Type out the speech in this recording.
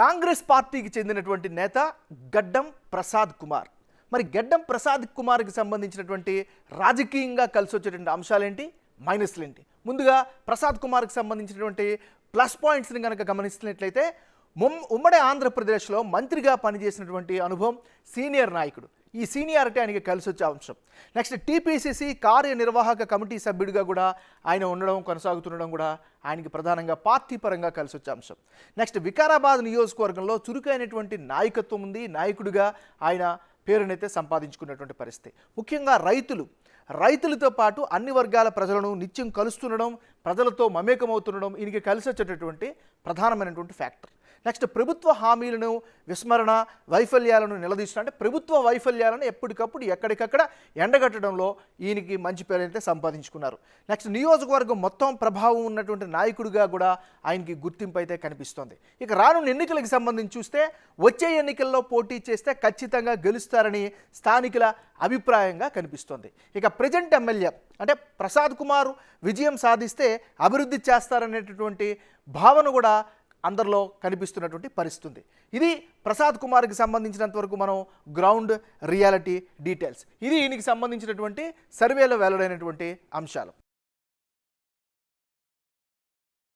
కాంగ్రెస్ పార్టీకి చెందినటువంటి నేత గడ్డం ప్రసాద్ కుమార్. మరి గడ్డం ప్రసాద్ కుమార్కి సంబంధించినటువంటి రాజకీయంగా కలిసి వచ్చేటువంటి అంశాలేంటి? మైనస్లేంటి? ముందుగా ప్రసాద్ కుమార్కి సంబంధించినటువంటి ప్లస్ పాయింట్స్ని కనుక గమనిస్తున్నట్లయితే ఉమ్మడి ఆంధ్రప్రదేశ్లో మంత్రిగా పనిచేసినటువంటి అనుభవం సీనియర్ నాయకుడు. ఈ సీనియారిటీ ఆయనకి కలిసి వచ్చే అంశం. నెక్స్ట్ టీపీసీసీ కార్యనిర్వాహక కమిటీ సభ్యుడిగా కూడా ఆయన ఉండడం కొనసాగుతుండడం కూడా ఆయనకి ప్రధానంగా పార్టీ పరంగా కలిసి వచ్చే అంశం. నెక్స్ట్ వికారాబాద్ నియోజకవర్గంలో చురుకైనటువంటి నాయకత్వం ఉంది. నాయకుడిగా ఆయన పేరునైతే సంపాదించుకున్నటువంటి పరిస్థితి. ముఖ్యంగా రైతులు. రైతులతో పాటు అన్ని వర్గాల ప్రజలను నిత్యం కలుస్తుండడం ప్రజలతో మమేకమవుతుండడం ఈయనకి కలిసి వచ్చేటటువంటి ప్రధానమైనటువంటి ఫ్యాక్టర్. నెక్స్ట్ ప్రభుత్వ హామీలను విస్మరణ వైఫల్యాలను నిలదీస్తున్న అంటే ప్రభుత్వ వైఫల్యాలను ఎప్పటికప్పుడు ఎక్కడికక్కడ ఎండగట్టడంలో ఈయనకి మంచి పేరు అయితే సంపాదించుకున్నారు. నెక్స్ట్ నియోజకవర్గం మొత్తం ప్రభావం ఉన్నటువంటి నాయకుడిగా కూడా ఆయనకి గుర్తింపు అయితే కనిపిస్తోంది. ఇక రానున్న ఎన్నికలకు సంబంధించి చూస్తే వచ్చే ఎన్నికల్లో పోటీ చేస్తే ఖచ్చితంగా గెలుస్తారని స్థానికుల అభిప్రాయంగా కనిపిస్తోంది. ఇక ప్రజెంట్ ఎమ్మెల్యే అంటే ప్రసాద్ కుమార్ విజయం సాధిస్తే అభివృద్ధి చేస్తారనేటటువంటి భావన కూడా అందరిలో కనిపిస్తున్నటువంటి పరిస్థితి ఇది ప్రసాద్ కుమార్కి సంబంధించినంత వరకు మనం గ్రౌండ్ రియాలిటీ డీటెయిల్స్. ఇది ఈయనకి సంబంధించినటువంటి సర్వేలో వెల్లడైనటువంటి అంశాలు.